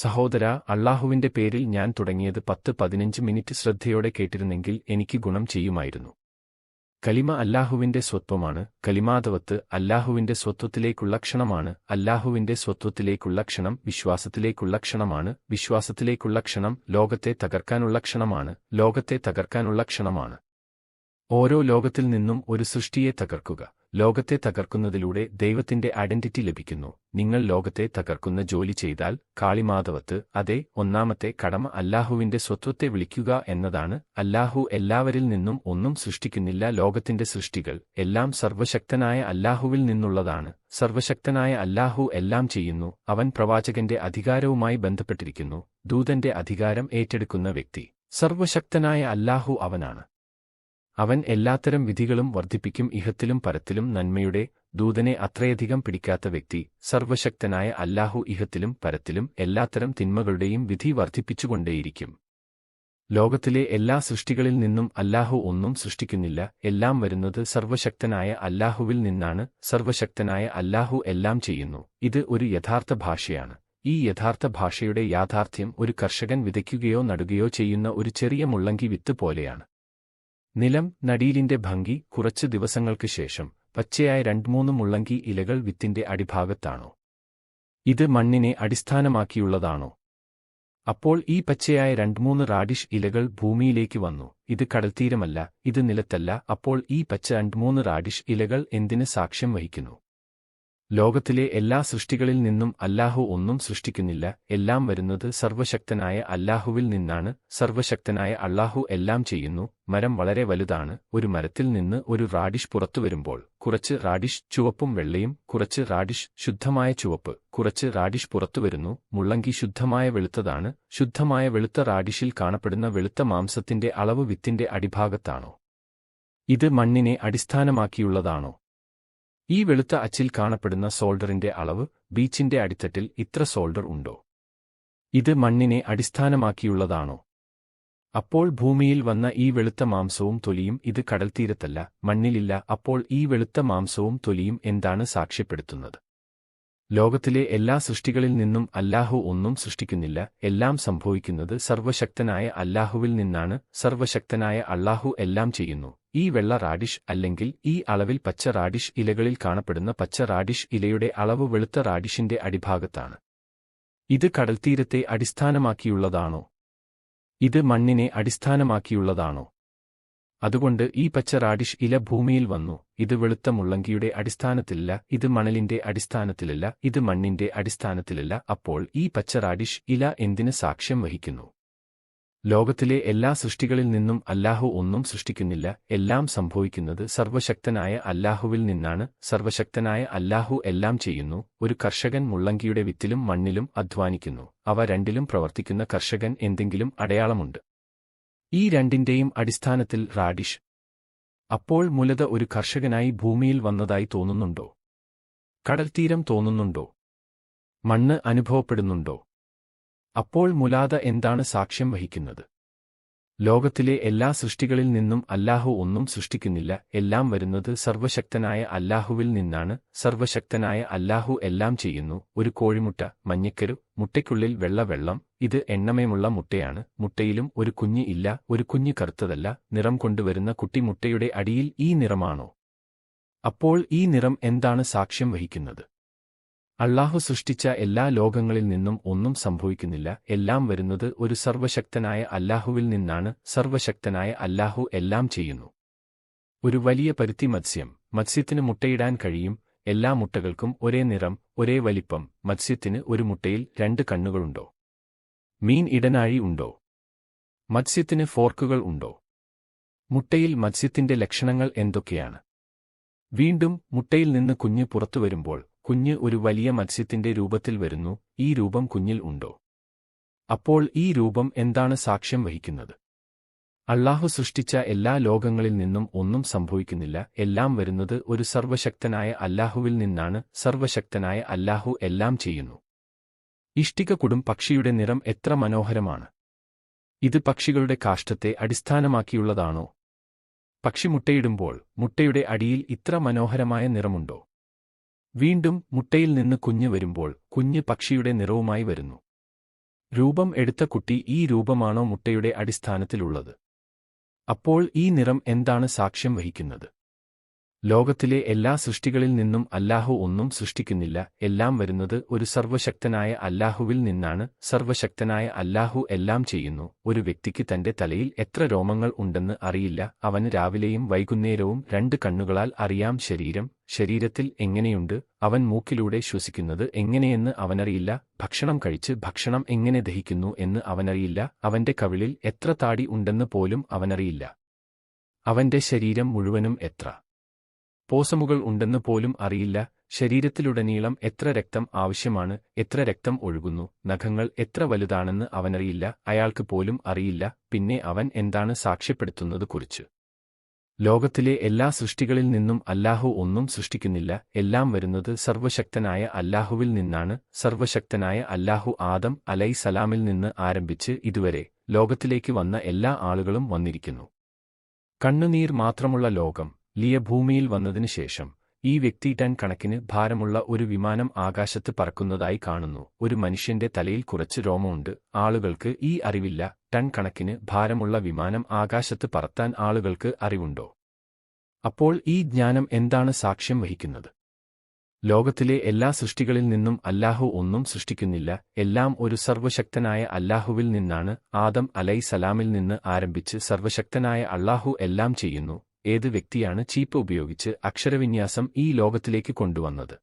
സഹോദര അള്ളാഹുവിന്റെ പേരിൽ ഞാൻ തുടങ്ങിയത് പത്ത് പതിനഞ്ച് മിനിറ്റ് ശ്രദ്ധയോടെ കേട്ടിരുന്നെങ്കിൽ എനിക്ക് ഗുണം ചെയ്യുമായിരുന്നു. കലിമ അല്ലാഹുവിന്റെ സ്വത്വമാണ് കലിമാതവത്ത് അല്ലാഹുവിന്റെ സ്വത്വത്തിലേക്കുള്ള ക്ഷണമാണ് അല്ലാഹുവിന്റെ സ്വത്വത്തിലേക്കുള്ള ക്ഷണം വിശ്വാസത്തിലേക്കുള്ള ക്ഷണമാണ് വിശ്വാസത്തിലേക്കുള്ള ക്ഷണം ലോകത്തെ തകർക്കാനുള്ള ക്ഷണമാണ് ലോകത്തെ തകർക്കാനുള്ള ക്ഷണമാണ്. ഓരോ ലോകത്തിൽ നിന്നും ഒരു സൃഷ്ടിയെ തകർക്കുക. ലോകത്തെ തകർക്കുന്നതിലൂടെ ദൈവത്തിന്റെ ഐഡന്റിറ്റി ലഭിക്കുന്നു. നിങ്ങൾ ലോകത്തെ തകർക്കുന്ന ജോലി ചെയ്താൽ കാളിമാധവത്ത് അതെ ഒന്നാമത്തെ കടമ അല്ലാഹുവിന്റെ സ്വത്വത്തെ വിളിക്കുക എന്നതാണ്. അല്ലാഹു എല്ലാവരിൽ നിന്നും ഒന്നും സൃഷ്ടിക്കുന്നില്ല. ലോകത്തിന്റെ സൃഷ്ടികൾ എല്ലാം സർവശക്തനായ അല്ലാഹുവിൽ നിന്നുള്ളതാണ്. സർവശക്തനായ അല്ലാഹു എല്ലാം ചെയ്യുന്നു. അവൻ പ്രവാചകന്റെ അധികാരവുമായി ബന്ധപ്പെട്ടിരിക്കുന്നു. ദൂതന്റെ അധികാരം ഏറ്റെടുക്കുന്ന വ്യക്തി. സർവശക്തനായ അല്ലാഹു അവനാണ്. അവൻ എല്ലാത്തരം വിധികളും വർദ്ധിപ്പിക്കും ഇഹത്തിലും പരത്തിലും നന്മയുടെ ദൂതനെ അത്രയധികം പിടിക്കാത്ത വ്യക്തി സർവശക്തനായ അല്ലാഹു ഇഹത്തിലും പരത്തിലും എല്ലാത്തരം തിന്മകളുടെയും വിധി വർദ്ധിപ്പിച്ചുകൊണ്ടേയിരിക്കും. ലോകത്തിലെ എല്ലാ സൃഷ്ടികളിൽ നിന്നും അല്ലാഹു ഒന്നും സൃഷ്ടിക്കുന്നില്ല എല്ലാം വരുന്നത് സർവശക്തനായ അല്ലാഹുവിൽ നിന്നാണ് സർവശക്തനായ അല്ലാഹു എല്ലാം ചെയ്യുന്നു. ഇത് ഒരു യഥാർത്ഥ ഭാഷയാണ്. ഈ യഥാർത്ഥ ഭാഷയുടെ യാഥാർത്ഥ്യം ഒരു കർഷകൻ വിതയ്ക്കുകയോ നടുകയോ ചെയ്യുന്ന ഒരു ചെറിയ മുള്ളങ്കി വിത്ത് പോലെയാണ്. നിലം നടീലിന്റെ ഭംഗി കുറച്ച് ദിവസങ്ങൾക്ക് ശേഷം പച്ചയായ രണ്ടുമൂന്ന് മുള്ളങ്കി ഇലകൾ വിത്തിന്റെ അടിഭാഗത്താണോ? ഇത് മണ്ണിനെ അടിസ്ഥാനമാക്കിയുള്ളതാണോ? അപ്പോൾ ഈ പച്ചയായ രണ്ടുമൂന്ന് റാഡിഷ് ഇലകൾ ഭൂമിയിലേക്ക് വന്നു. ഇത് കടൽത്തീരമല്ല ഇത് നിലത്തല്ല. അപ്പോൾ ഈ പച്ച രണ്ടുമൂന്ന് റാഡിഷ് ഇലകൾ എന്തിന് സാക്ഷ്യം വഹിക്കുന്നു? ലോകത്തിലെ എല്ലാ സൃഷ്ടികളിൽ നിന്നും അല്ലാഹു ഒന്നും സൃഷ്ടിക്കുന്നില്ല. എല്ലാം വരുന്നത് സർവശക്തനായ അല്ലാഹുവിൽ നിന്നാണ്. സർവശക്തനായ അള്ളാഹു എല്ലാം ചെയ്യുന്നു. മരം വളരെ വലുതാണ്. ഒരു മരത്തിൽ നിന്ന് ഒരു റാഡിഷ് പുറത്തു വരുമ്പോൾ കുറച്ച് റാഡിഷ് ചുവപ്പും വെള്ളയും കുറച്ച് റാഡിഷ് ശുദ്ധമായ ചുവപ്പ് കുറച്ച് റാഡിഷ് പുറത്തു വരുന്നു. മുള്ളങ്കി ശുദ്ധമായ വെളുത്തതാണ്. ശുദ്ധമായ വെളുത്ത റാഡിഷിൽ കാണപ്പെടുന്ന വെളുത്ത മാംസത്തിന്റെ അളവ് വിത്തിന്റെ അടിഭാഗത്താണോ? ഇത് മണ്ണിനെ അടിസ്ഥാനമാക്കിയുള്ളതാണോ? ഈ വെളുത്ത അച്ചിൽ കാണപ്പെടുന്ന സോൾഡറിന്റെ അളവ് ബീച്ചിന്റെ അടിത്തട്ടിൽ ഇത്ര സോൾഡർ ഉണ്ടോ? ഇത് മണ്ണിനെ അടിസ്ഥാനമാക്കിയുള്ളതാണോ? അപ്പോൾ ഭൂമിയിൽ വന്ന ഈ വെളുത്ത മാംസവും തൊലിയും ഇത് കടൽത്തീരത്തല്ല മണ്ണിലില്ല അപ്പോൾ ഈ വെളുത്ത മാംസവും തൊലിയും എന്താണ് സാക്ഷ്യപ്പെടുത്തുന്നത്? ലോകത്തിലെ എല്ലാ സൃഷ്ടികളിൽ നിന്നും അല്ലാഹു ഒന്നും സൃഷ്ടിക്കുന്നില്ല എല്ലാം സംഭവിക്കുന്നത് സർവശക്തനായ അല്ലാഹുവിൽ നിന്നാണ് സർവശക്തനായ അല്ലാഹു എല്ലാം ചെയ്യുന്നു. ഈ വെള്ള റാഡിഷ് അല്ലെങ്കിൽ ഈ അളവിൽ പച്ച റാഡിഷ് ഇലകളിൽ കാണപ്പെടുന്ന പച്ച റാഡിഷ് ഇലയുടെ അളവ് വെളുത്ത റാഡിഷിന്റെ അടിഭാഗത്താണ്. ഇത് കടൽത്തീരത്തെ അടിസ്ഥാനമാക്കിയുള്ളതാണോ? ഇത് മണ്ണിനെ അടിസ്ഥാനമാക്കിയുള്ളതാണോ? അതുകൊണ്ട് ഈ പച്ച റാഡിഷ് ഇല ഭൂമിയിൽ വന്നു. ഇത് വെളുത്ത മുള്ളങ്കിയുടെ അടിസ്ഥാനത്തിലല്ല ഇത് മണലിന്റെ അടിസ്ഥാനത്തിലല്ല ഇത് മണ്ണിന്റെ അടിസ്ഥാനത്തിലല്ല. അപ്പോൾ ഈ പച്ച റാഡിഷ് ഇല എന്തിന് സാക്ഷ്യം വഹിക്കുന്നു? ലോകത്തിലെ എല്ലാ സൃഷ്ടികളിൽ നിന്നും അല്ലാഹു ഒന്നും സൃഷ്ടിക്കുന്നില്ല. എല്ലാം സംഭവിക്കുന്നത് സർവശക്തനായ അല്ലാഹുവിൽ നിന്നാണ്. സർവശക്തനായ അല്ലാഹു എല്ലാം ചെയ്യുന്നു. ഒരു കർഷകൻ മുള്ളങ്കിയുടെ വിത്തിലും മണ്ണിലും അധ്വാനിക്കുന്നു. അവ രണ്ടിലും പ്രവർത്തിക്കുന്ന കർഷകൻ എന്തെങ്കിലും അടയാളമുണ്ട്. ഈ രണ്ടിന്റെയും അടിസ്ഥാനത്തിൽ റാഡിഷ്. അപ്പോൾ മുലത ഒരു കർഷകനായി ഭൂമിയിൽ വന്നതായി തോന്നുന്നുണ്ടോ? കടൽത്തീരം തോന്നുന്നുണ്ടോ? മണ്ണ് അനുഭവപ്പെടുന്നുണ്ടോ? അപ്പോൾ മുലാദ എന്താണ് സാക്ഷ്യം വഹിക്കുന്നത്? ലോകത്തിലെ എല്ലാ സൃഷ്ടികളിൽ നിന്നും അല്ലാഹു ഒന്നും സൃഷ്ടിക്കുന്നില്ല എല്ലാം വരുന്നത് സർവശക്തനായ അല്ലാഹുവിൽ നിന്നാണ് സർവശക്തനായ അല്ലാഹു എല്ലാം ചെയ്യുന്നു ഒരു കോഴിമുട്ട മഞ്ഞക്കരു മുട്ടയ്ക്കുള്ളിൽ വെള്ള വെള്ളം ഇത് എണ്ണമയമുള്ള മുട്ടയാണ് മുട്ടയിലും ഒരു കുഞ്ഞ് ഇല്ല ഒരു കുഞ്ഞ് കറുത്തതല്ല നിറം കൊണ്ടുവരുന്ന കുട്ടി മുട്ടയുടെ അടിയിൽ ഈ നിറമാണോ? അപ്പോൾ ഈ നിറം എന്താണ് സാക്ഷ്യം വഹിക്കുന്നത്? അള്ളാഹു സൃഷ്ടിച്ച എല്ലാ ലോകങ്ങളിൽ നിന്നും ഒന്നും സംഭവിക്കുന്നില്ല. എല്ലാം വരുന്നത് ഒരു സർവശക്തനായ അല്ലാഹുവിൽ നിന്നാണ്. സർവശക്തനായ അല്ലാഹു എല്ലാം ചെയ്യുന്നു. ഒരു വലിയ പരുത്തി മത്സ്യം. മത്സ്യത്തിന് മുട്ടയിടാൻ കഴിയും. എല്ലാ മുട്ടകൾക്കും ഒരേ നിറം ഒരേ വലിപ്പം. മത്സ്യത്തിന് ഒരു മുട്ടയിൽ രണ്ട് കണ്ണുകളുണ്ടോ? മീൻ ഇടനാഴി ഉണ്ടോ? മത്സ്യത്തിന് ഫോർക്കുകൾ ഉണ്ടോ? മുട്ടയിൽ മത്സ്യത്തിന്റെ ലക്ഷണങ്ങൾ എന്തൊക്കെയാണ്? വീണ്ടും മുട്ടയിൽ നിന്ന് കുഞ്ഞ് പുറത്തുവരുമ്പോൾ കുഞ്ഞ് ഒരു വലിയ മത്സ്യത്തിന്റെ രൂപത്തിൽ വരുന്നു ഈ രൂപം കുഞ്ഞിൽ ഉണ്ടോ? അപ്പോൾ ഈ രൂപം എന്താണ് സാക്ഷ്യം വഹിക്കുന്നത്? അള്ളാഹു സൃഷ്ടിച്ച എല്ലാ ലോകങ്ങളിൽ നിന്നും ഒന്നും സംഭവിക്കുന്നില്ല എല്ലാം വരുന്നത് ഒരു സർവശക്തനായ അല്ലാഹുവിൽ നിന്നാണ് സർവശക്തനായ അല്ലാഹു എല്ലാം ചെയ്യുന്നു. ഇഷ്ടിക കുടും പക്ഷിയുടെ നിറം എത്ര മനോഹരമാണ്. ഇത് പക്ഷികളുടെ കാഷ്ടത്തെ അടിസ്ഥാനമാക്കിയുള്ളതാണോ? പക്ഷി മുട്ടയിടുമ്പോൾ മുട്ടയുടെ അടിയിൽ ഇത്ര മനോഹരമായ നിറമുണ്ടോ? വീണ്ടും മുട്ടയിൽ നിന്ന് കുഞ്ഞ് വരുമ്പോൾ കുഞ്ഞ് പക്ഷിയുടെ നിറവുമായി വരുന്നു. രൂപം എടുത്ത കുട്ടി ഈ രൂപമാണോ മുട്ടയുടെ അടിസ്ഥാനത്തിലുള്ളത്? അപ്പോൾ ഈ നിറം എന്താണ് സാക്ഷ്യം വഹിക്കുന്നത്? ലോകത്തിലെ എല്ലാ സൃഷ്ടികളിൽ നിന്നും അല്ലാഹു ഒന്നും സൃഷ്ടിക്കുന്നില്ല. എല്ലാം വരുന്നത് ഒരു സർവശക്തനായ അല്ലാഹുവിൽ നിന്നാണ്. സർവശക്തനായ അല്ലാഹു എല്ലാം ചെയ്യുന്നു. ഒരു വ്യക്തിക്ക് തന്റെ തലയിൽ എത്ര രോമങ്ങൾ ഉണ്ടെന്ന് അറിയില്ല. അവന് രാവിലെയും വൈകുന്നേരവും രണ്ട് കണ്ണുകളാൽ അറിയാം ശരീരം. ശരീരത്തിൽ എങ്ങനെയുണ്ട്? അവൻ മൂക്കിലൂടെ ശ്വസിക്കുന്നത് എങ്ങനെയെന്ന് അവനറിയില്ല. ഭക്ഷണം കഴിച്ച് ഭക്ഷണം എങ്ങനെ ദഹിക്കുന്നു എന്ന് അവനറിയില്ല. അവന്റെ കവിളിൽ എത്ര താടി ഉണ്ടെന്ന് പോലും അവനറിയില്ല. അവന്റെ ശരീരം മുഴുവനും എത്ര പോസമുകൾ ഉണ്ടെന്ന് പോലും അറിയില്ല. ശരീരത്തിലുടനീളം എത്ര രക്തം ആവശ്യമാണ് എത്ര രക്തം ഒഴുകുന്നു നഖങ്ങൾ എത്ര വലുതാണെന്ന് അവനറിയില്ല അയാൾക്ക് പോലും അറിയില്ല പിന്നെ അവൻ എന്താണ് സാക്ഷ്യപ്പെടുത്തുന്നത് കുറിച്ച് ലോകത്തിലെ എല്ലാ സൃഷ്ടികളിൽ നിന്നും അല്ലാഹു ഒന്നും സൃഷ്ടിക്കുന്നില്ല എല്ലാം വരുന്നത് സർവശക്തനായ അല്ലാഹുവിൽ നിന്നാണ് സർവശക്തനായ അല്ലാഹു ആദം അലൈ സലാമിൽ നിന്ന് ആരംഭിച്ച് ഇതുവരെ ലോകത്തിലേക്ക് വന്ന എല്ലാ ആളുകളും വന്നിരിക്കുന്നു. കണ്ണുനീർ മാത്രമുള്ള ലോകം ലിയ ഭൂമിയിൽ വന്നതിനു ശേഷം ഈ വ്യക്തി ടൺ കണക്കിന് ഭാരമുള്ള ഒരു വിമാനം ആകാശത്ത് പറക്കുന്നതായി കാണുന്നു. ഒരു മനുഷ്യന്റെ തലയിൽ കുറച്ച് രോമമുണ്ട്. ആളുകൾക്ക് ഈ അറിവില്ല. ടൺ കണക്കിന് ഭാരമുള്ള വിമാനം ആകാശത്ത് പറത്താൻ ആളുകൾക്ക് അറിവുണ്ടോ? അപ്പോൾ ഈ ജ്ഞാനം എന്താണ് സാക്ഷ്യം വഹിക്കുന്നത്? ലോകത്തിലെ എല്ലാ സൃഷ്ടികളിൽ നിന്നും അല്ലാഹു ഒന്നും സൃഷ്ടിക്കുന്നില്ല. എല്ലാം ഒരു സർവശക്തനായ അല്ലാഹുവിൽ നിന്നാണ്. ആദം അലൈ സലാമിൽ നിന്ന് ആരംഭിച്ച് സർവശക്തനായ അള്ളാഹു എല്ലാം ചെയ്യുന്നു. ഏത് വ്യക്തിയാണ് ചീപ്പ് ഉപയോഗിച്ച് അക്ഷരവിന്യാസം ഈ ലോകത്തിലേക്ക് കൊണ്ടുവന്നത്?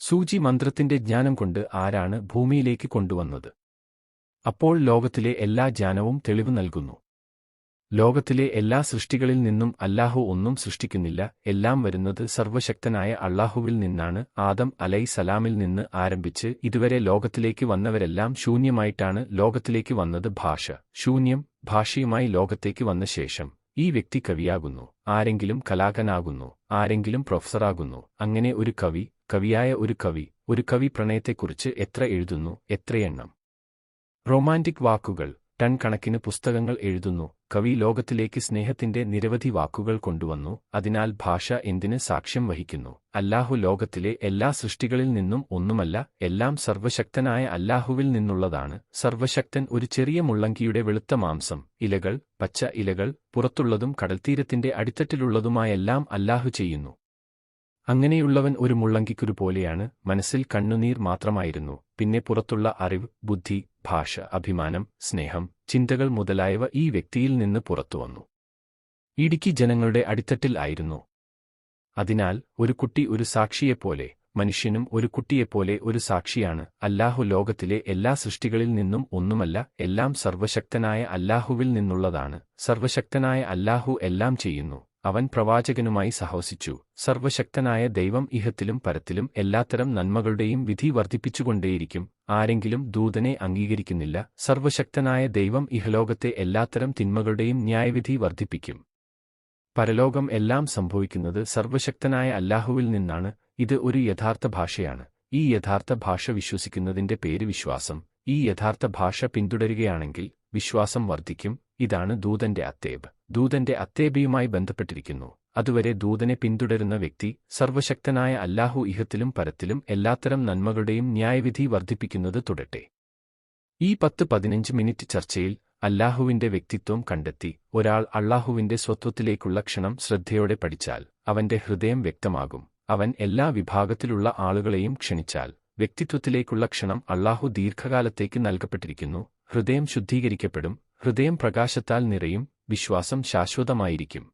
സൂചി മന്ത്രത്തിന്റെ ജ്ഞാനം കൊണ്ട് ആരാണ് ഭൂമിയിലേക്ക് കൊണ്ടുവന്നത്? അപ്പോൾ ലോകത്തിലെ എല്ലാ ജ്ഞാനവും തെളിവ് നൽകുന്നു. ലോകത്തിലെ എല്ലാ സൃഷ്ടികളിൽ നിന്നും അല്ലാഹു ഒന്നും സൃഷ്ടിക്കുന്നില്ല എല്ലാം വരുന്നത് സർവശക്തനായ അള്ളാഹുവിൽ നിന്നാണ്. ആദം അലൈ സലാമിൽ നിന്ന് ആരംഭിച്ച് ഇതുവരെ ലോകത്തിലേക്ക് വന്നവരെല്ലാം ശൂന്യമായിട്ടാണ് ലോകത്തിലേക്ക് വന്നത് ഭാഷ. ശൂന്യം ഭാഷയുമായി ലോകത്തേക്ക് വന്ന ശേഷം ഈ വ്യക്തി കവിയാകുന്നു ആരെങ്കിലും കലാകനാകുന്നു ആരെങ്കിലും പ്രൊഫസറാകുന്നു. അങ്ങനെ ഒരു കവി കവിയായ ഒരു കവി ഒരു കവി പ്രണയത്തെക്കുറിച്ച് എത്ര എഴുതുന്നു എത്രയെണ്ണം? റൊമാന്റിക് വാക്കുകൾ ടൺ കണക്കിന് പുസ്തകങ്ങൾ എഴുതുന്നു. കവി ലോകത്തിലേക്ക് സ്നേഹത്തിന്റെ നിരവധി വാക്കുകൾ കൊണ്ടുവന്നു. അതിനാൽ ഭാഷ എന്തിന് സാക്ഷ്യം വഹിക്കുന്നു? അല്ലാഹു ലോകത്തിലെ എല്ലാ സൃഷ്ടികളിൽ നിന്നും ഒന്നുമല്ല എല്ലാം സർവശക്തനായ അല്ലാഹുവിൽ നിന്നുള്ളതാണ്. സർവശക്തൻ ഒരു ചെറിയ മുള്ളങ്കിയുടെ വെളുത്ത മാംസം ഇലകൾ പച്ച ഇലകൾ പുറത്തുള്ളതും കടൽത്തീരത്തിന്റെ അടിത്തട്ടിലുള്ളതുമായെല്ലാം അല്ലാഹു ചെയ്യുന്നു. അങ്ങനെയുള്ളവൻ ഒരു മുള്ളങ്കിക്കുരു പോലെയാണ്. മനസ്സിൽ കണ്ണുനീർ മാത്രമായിരുന്നു. പിന്നെ പുറത്തുള്ള അറിവ് ബുദ്ധി ഭാഷ അഭിമാനം സ്നേഹം ചിന്തകൾ മുതലായവ ഈ വ്യക്തിയിൽ നിന്ന് പുറത്തുവന്നു ഇടുക്കി ജനങ്ങളുടെ അടിത്തട്ടിൽ ആയിരുന്നു. അതിനാൽ ഒരു കുട്ടി ഒരു സാക്ഷിയെപ്പോലെ മനുഷ്യനും ഒരു കുട്ടിയെപ്പോലെ ഒരു സാക്ഷിയാണ്. അല്ലാഹു ലോകത്തിലെ എല്ലാ സൃഷ്ടികളിൽ നിന്നും ഒന്നുമല്ല എല്ലാം സർവശക്തനായ അല്ലാഹുവിൽ നിന്നുള്ളതാണ്. സർവശക്തനായ അല്ലാഹു എല്ലാം ചെയ്യുന്നു. അവൻ പ്രവാചകനുമായി സഹവസിച്ചു. സർവശക്തനായ ദൈവം ഇഹത്തിലും പരത്തിലും എല്ലാത്തരം നന്മകളുടെയും വിധി വർദ്ധിപ്പിച്ചുകൊണ്ടേയിരിക്കും. ആരെങ്കിലും ദൂതനെ അംഗീകരിക്കുന്നില്ല സർവശക്തനായ ദൈവം ഇഹലോകത്തെ എല്ലാത്തരം തിന്മകളുടെയും ന്യായവിധി വർദ്ധിപ്പിക്കും. പരലോകം എല്ലാം സംഭവിക്കുന്നത് സർവശക്തനായ അല്ലാഹുവിൽ നിന്നാണ്. ഇത് ഒരു യഥാർത്ഥ ഭാഷയാണ്. ഈ യഥാർത്ഥ ഭാഷ വിശ്വസിക്കുന്നതിന്റെ പേര് വിശ്വാസം. ഈ യഥാർത്ഥ ഭാഷ പിന്തുടരുകയാണെങ്കിൽ വിശ്വാസം വർദ്ധിക്കും. ഇതാണ് ദൂതന്റെ അത്തേബ്. ദൂതന്റെ അത്തേബിയുമായി ബന്ധപ്പെട്ടിരിക്കുന്നു. അതുവരെ ദൂതനെ പിന്തുടരുന്ന വ്യക്തി സർവശക്തനായ അല്ലാഹു ഇഹത്തിലും പരത്തിലും എല്ലാത്തരം നന്മകളുടെയും ന്യായവിധി വർദ്ധിപ്പിക്കുന്നത് തുടട്ടെ. ഈ പത്ത് പതിനഞ്ച് മിനിറ്റ് ചർച്ചയിൽ അല്ലാഹുവിന്റെ വ്യക്തിത്വം കണ്ടെത്തി ഒരാൾ അള്ളാഹുവിന്റെ സ്വത്വത്തിലേക്കുള്ള ക്ഷണം ശ്രദ്ധയോടെ പഠിച്ചാൽ അവന്റെ ഹൃദയം വ്യക്തമാകും. അവൻ എല്ലാ വിഭാഗത്തിലുള്ള ആളുകളെയും ക്ഷണിച്ചാൽ വ്യക്തിത്വത്തിലേക്കുള്ള ക്ഷണം അള്ളാഹു ദീർഘകാലത്തേക്ക് നൽകപ്പെട്ടിരിക്കുന്നു. ഹൃദയം ശുദ്ധീകരിക്കപ്പെടും. ഹൃദയം പ്രകാശത്താൽ നിറയും. വിശ്വാസം ശാശ്വതമായിരിക്കും